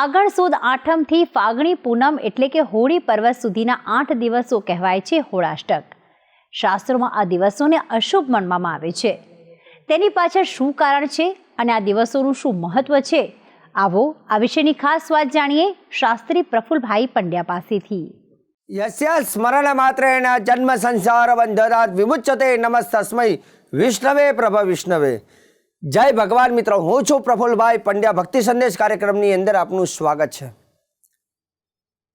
ફાગણ સુદ આઠમથી ફાગણી પૂનમ એટલે કે હોળી પર્વ સુધીના આઠ દિવસો કહેવાય છે હોળાષ્ટક. શાસ્ત્રોમાં આ દિવસોને અશુભ માનવામાં આવે છે. તેની પાછળ શું કારણ છે અને આ દિવસોનું શું મહત્વ છે? આવો આ વિશેની ખાસ વાત જાણીએ શાસ્ત્રી પ્રફુલભાઈ પંડ્યા પાસેથી. યસ્ય સ્મરણ માત્રેણ જન્મ સંસાર બંધનાથ વિમુચ્યતે નમસ્તસ્મય વિષ્ણવે પ્રભ વિષ્ણવે. જય ભગવાન મિત્રો, હું છું પ્રફુલભાઈ પંડ્યા. ભક્તિ સંદેશ કાર્યક્રમની અંદર આપનું સ્વાગત છે.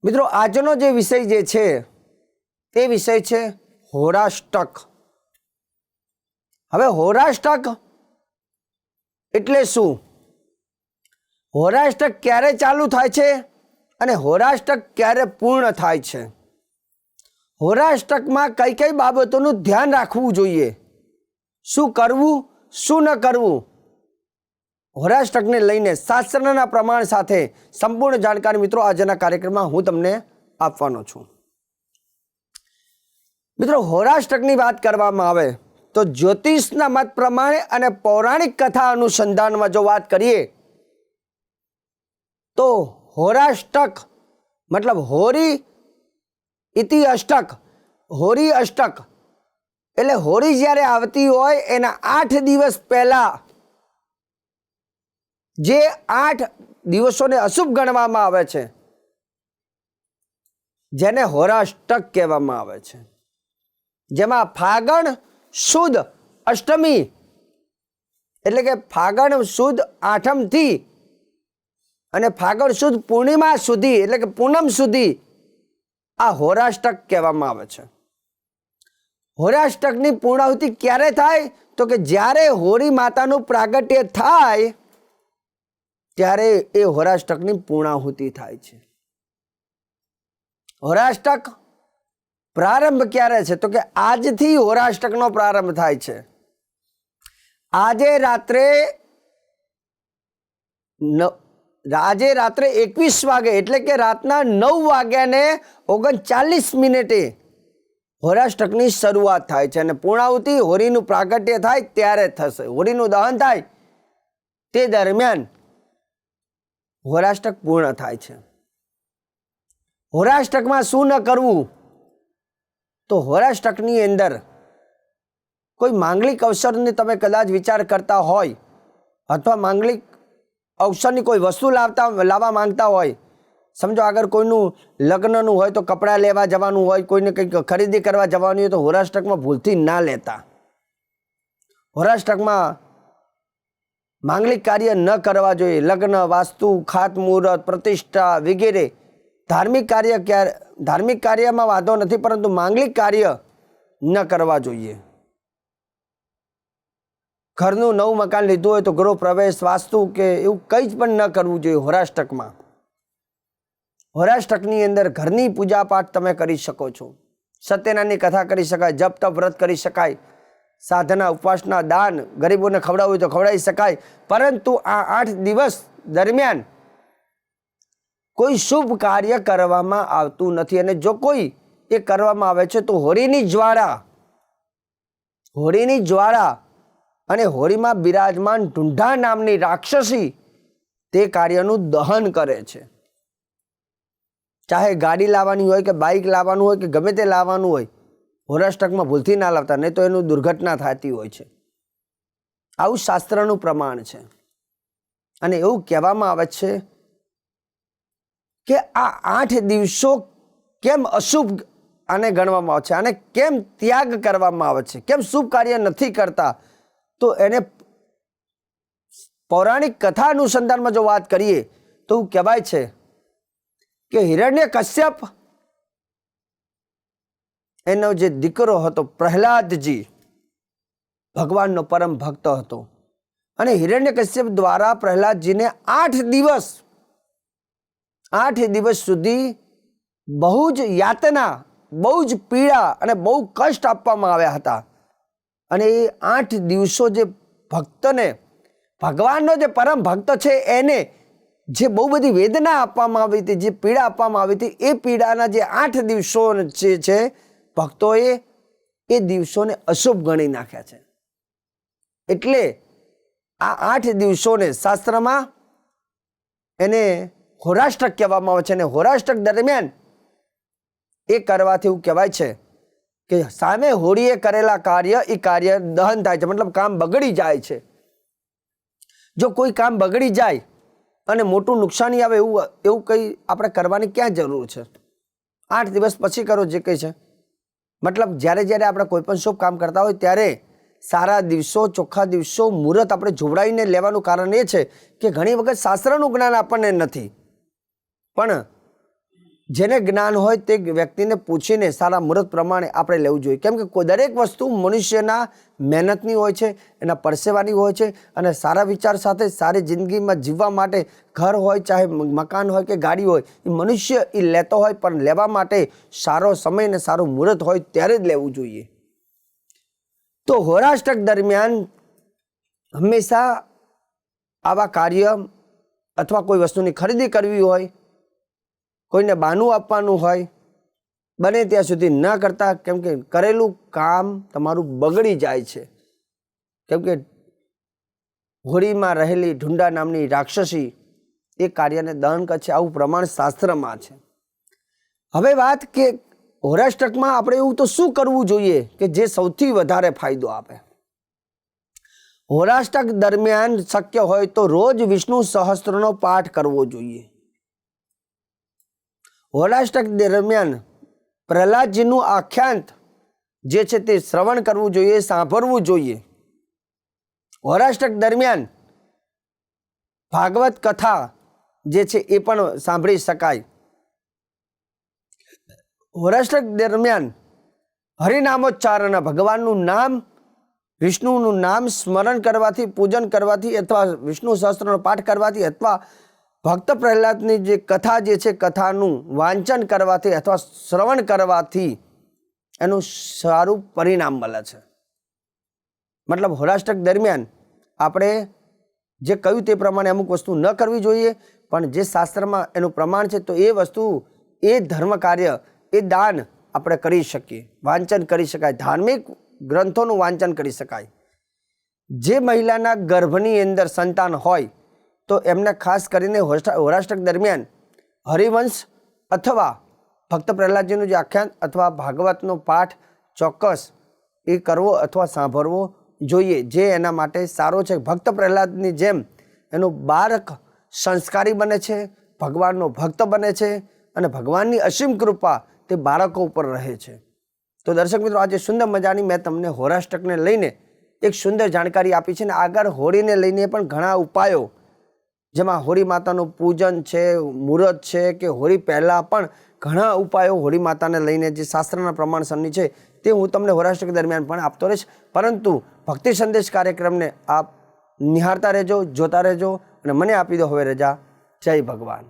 મિત્રો, આજનો જે વિષય જે છે, તે વિષય છે હોરાષ્ટક હવે હોરાષ્ટક એટલે શું? હોરાષ્ટક ક્યારે ચાલુ થાય છે અને હોરાષ્ટક ક્યારે પૂર્ણ થાય છે? હોરાષ્ટકમાં કઈ કઈ બાબતોનું ધ્યાન રાખવું જોઈએ? શું કરવું? શું ન કરવું? હોરાષ્ટકને લઈને શાસ્ત્રના પ્રમાણ સાથે સંપૂર્ણ જાણકારી મિત્રો, આજના કાર્યક્રમમાં હું તમને આપવાનો છું. મિત્રો હોરાષ્ટકની વાત કરવામાં આવે તો જ્યોતિષના મત પ્રમાણે અને પૌરાણિક કથા અનુસંધાનમાં જો વાત કરીએ તો હોરાષ્ટક મતલબ હોરી ઇતિ અષ્ટક હોરી અષ્ટક એટલે હોળી જ્યારે આવતી હોય, એના આઠ દિવસ પહેલા જે આઠ દિવસોને અશુભ ગણવામાં આવે છે, જેને હોરાષ્ટક કહેવામાં આવે છે. જેમાં ફાગણ સુદ અષ્ટમી, એટલે કે ફાગણ સુદ આઠમથી અને ફાગણ સુદ પૂર્ણિમા સુધી, એટલે કે પૂનમ સુધી આ હોરાષ્ટક કહેવામાં આવે છે. હોરાષ્ટકની પૂર્ણાહુતિ ક્યારે થાય? તો કે જ્યારે હોળી માતાનું પ્રાગટ્ય થાય, ત્યારે એ હોરાષ્ટકની પૂર્ણાહુતિ થાય છે. હોરાષ્ટક પ્રારંભ ક્યારે છે? તો કે આજથી હોરાષ્ટકનો પ્રારંભ થાય છે. આજે રાત્રે આજે રાત્રે એકવીસ વાગે, એટલે કે રાતના નવ વાગ્યાને ઓગણચાલીસ મિનિટે હોરાષ્ટકની શરૂઆત થાય છે અને પૂર્ણાહુતિ હોળીનું પ્રાગટ્ય થાય ત્યારે થશે. હોળીનું દહન થાય તે દરમિયાન હોરાષ્ટક પૂર્ણ થાય છે. હોરાષ્ટકમાં શું ન કરવું? તો હોરાષ્ટકની અંદર કોઈ માંગલિક અવસરની તમે કદાચ વિચાર કરતા હોય અથવા માંગલિક અવસરની કોઈ વસ્તુ લાવતા, લાવવા માંગતા હોય સમજો આગળ કોઈનું લગ્નનું હોય તો કપડાં લેવા જવાનું હોય, કોઈને કંઈક ખરીદી કરવા જવાનું હોય તો હોરાષ્ટકમાં ભૂલથી ના લેતા. હોરાષ્ટકમાં માંગલિક કાર્ય ન કરવા જોઈએ. લગ્ન, વાસ્તુ, ખાતમુહૂર્ત, પ્રતિષ્ઠા વગેરે ધાર્મિક કાર્ય ક્યારે, ધાર્મિક કાર્યમાં વાંધો નથી, પરંતુ માંગલિક કાર્ય ન કરવા જોઈએ. ઘરનું નવું મકાન લીધું હોય તો ગૃહ પ્રવેશ, વાસ્તુ કે એવું કંઈ જ પણ ન કરવું જોઈએ હોરાષ્ટકમાં હોરાષ્ટકની અંદર ઘરની પૂજાપાઠ તમે કરી શકો છો. સત્યનારાયણની કથા કરી શકાય, જપ તપ વ્રત કરી શકાય, સાધના, ઉપવાસના દાન, ગરીબોને ખવડાવવું તો ખવડાવી શકાય. પરંતુ આ આઠ દિવસ દરમિયાન કોઈ શુભ કાર્ય કરવામાં આવતું નથી અને જો કોઈ એ કરવામાં આવે છે તો હોળીની જ્વાળા હોળીની જ્વાળા અને હોળીમાં બિરાજમાન ઢુંઢા નામની રાક્ષસી તે કાર્યનું દહન કરે છે. ચાહે ગાડી લાવવાની હોય કે બાઇક લાવવાનું હોય કે ગમે તે લાવવાનું હોય હોરાષ્ટકમાં ભૂલથી ના લાવતા, નહીં તો એનું દુર્ઘટના થતી હોય છે. આવું શાસ્ત્રનું પ્રમાણ છે. અને એવું કહેવામાં આવે છે કે આ આઠ દિવસો કેમ અશુભ આને ગણવામાં આવે છે? અને કેમ ત્યાગ કરવામાં આવે છે? કેમ શુભ કાર્ય નથી કરતા? તો એને પૌરાણિક કથા અનુસંધાનમાં જો વાત કરીએ, તો એવું કહેવાય છે કે હિરણ્ય કશ્યપ એનો જે દીકરો હતો, પ્રહલાદજી, ભગવાનનો પરમ ભક્ત હતો. અને હિરણ્ય કશ્યપ દ્વારા પ્રહલાદજીને આઠ દિવસ આઠ દિવસ સુધી બહુ જ યાતના, બહુ જ પીડા અને બહુ કષ્ટ આપવામાં આવ્યા હતા. અને એ આઠ દિવસો જે ભક્તને, ભગવાનનો જે પરમ ભક્ત છે, એને જે બહુ બધી વેદના આપવામાં આવી હતી, જે પીડા આપવામાં આવી હતી, એ પીડાના જે આઠ દિવસો જે છે, ભક્તોએ એ દિવસોને અશુભ ગણી નાખ્યા છે. એટલે આ આઠ દિવસોને શાસ્ત્રમાં એને હોરાષ્ટક કહેવામાં આવે છે અને હોરાષ્ટક દરમિયાન એ કરવાથી એવું કહેવાય છે કે સામે હોળીએ કરેલા કાર્ય એ કાર્ય દહન થાય છે, મતલબ કામ બગડી જાય છે. જો કોઈ કામ બગડી જાય અને મોટું નુકસાની આવે એવું એવું કંઈ આપણે કરવાની ક્યાં જરૂર છે? આઠ દિવસ પછી કરો જે કંઈ છે. મતલબ જ્યારે જ્યારે આપણે કોઈ પણ શુભ કામ કરતા હોય ત્યારે સારા દિવસો, ચોખ્ખા દિવસો, મુહૂર્ત આપણે જોવડાવીને લેવાનું કારણ એ છે કે ઘણી વખત શાસ્ત્રનું જ્ઞાન આપણને નથી. પણ જેને જ્ઞાન હોય તે વ્યક્તિને પૂછીને સારા મુહૂર્ત પ્રમાણે આપણે લેવું જોઈએ. કેમ કે દરેક વસ્તુ મનુષ્યના મહેનતની હોય છે, એના પરસેવાની હોય છે અને સારા વિચાર સાથે સારી જિંદગીમાં જીવવા માટે ઘર હોય, ચાહે મકાન હોય કે ગાડી હોય, એ મનુષ્ય એ લેતો હોય પણ લેવા માટે સારો સમય ને સારું મુહૂર્ત હોય ત્યારે જ લેવું જોઈએ. તો હોરાષ્ટક દરમિયાન હંમેશા આવા કાર્ય અથવા કોઈ વસ્તુની ખરીદી કરવી હોય કોઈને બાનું આપવાનું હોય, બને ત્યાં સુધી ન કરતા. કેમ કે કરેલું કામ તમારું બગડી જાય છે. કેમ કે હોળીમાં રહેલી ઢુંડા નામની રાક્ષસી એ કાર્યને દહન કરે છે, આવું પ્રમાણ શાસ્ત્રમાં છે. હવે વાત કે હોરાષ્ટકમાં આપણે એવું તો શું કરવું જોઈએ કે જે સૌથી વધારે ફાયદો આપે? હોરાષ્ટક દરમિયાન શક્ય હોય તો રોજ વિષ્ણુ સહસ્ત્રનો પાઠ કરવો જોઈએ. હોરાષ્ટક દરમિયાન પ્રહલાદજીનું આખ્યાંત જે છે તે શ્રવણ કરવું જોઈએ, સાંભળવું જોઈએ. હોરાષ્ટક દરમિયાન ભાગવત કથા જે છે એ પણ સાંભળી શકાય. હોરાષ્ટક દરમિયાન હરિનામોચ્ચારણ ભગવાનનું નામ, વિષ્ણુનું નામ સ્મરણ કરવાથી, પૂજન કરવાથી અથવા વિષ્ણુ સહસ્ત્રનો પાઠ કરવાથી અથવા ભક્ત પ્રહલાદની જે કથા જે છે, કથાનું વાંચન કરવાથી અથવા શ્રવણ કરવાથી એનું સારું પરિણામ મળે છે. મતલબ હોરાષ્ટક દરમિયાન આપણે જે કહ્યું તે પ્રમાણે અમુક વસ્તુ ન કરવી જોઈએ, પણ જે શાસ્ત્રમાં એનું પ્રમાણ છે, તો એ વસ્તુ, એ ધર્મ કાર્ય, એ દાન આપણે કરી શકીએ. વાંચન કરી શકાય, ધાર્મિક ગ્રંથોનું વાંચન કરી શકાય. જે મહિલાના ગર્ભની અંદર સંતાન હોય તો એમને ખાસ કરીને હોરાષ્ટક દરમિયાન હરિવંશ અથવા ભક્ત પ્રહલાદજીનું જે આખ્યાન અથવા ભાગવતનો પાઠ ચોક્કસ એ કરવો અથવા સાંભળવો જોઈએ, જે એના માટે સારો છે. ભક્ત પ્રહલાદની જેમ એનું બાળક સંસ્કારી બને છે, ભગવાનનો ભક્ત બને છે અને ભગવાનની અસીમ કૃપા તે બાળકો ઉપર રહે છે. તો દર્શક મિત્રો, આજે સુંદર મજાની મેં તમને હોરાષ્ટકને લઈને એક સુંદર જાણકારી આપી છે ને આગળ હોળીને લઈને પણ ઘણા ઉપાયો જેમાં હોળી માતાનું પૂજન છે, મુહૂર્ત છે કે હોળી પહેલાં પણ ઘણા ઉપાયો હોળી માતાને લઈને જે શાસ્ત્રના પ્રમાણસરની છે તે હું તમને હોરાષ્ટક દરમિયાન પણ આપતો રહીશ. પરંતુ ભક્તિ સંદેશ કાર્યક્રમને આપ નિહાળતા રહેજો, જોતા રહેજો અને મને આપી દો હવે રજા. જય ભગવાન.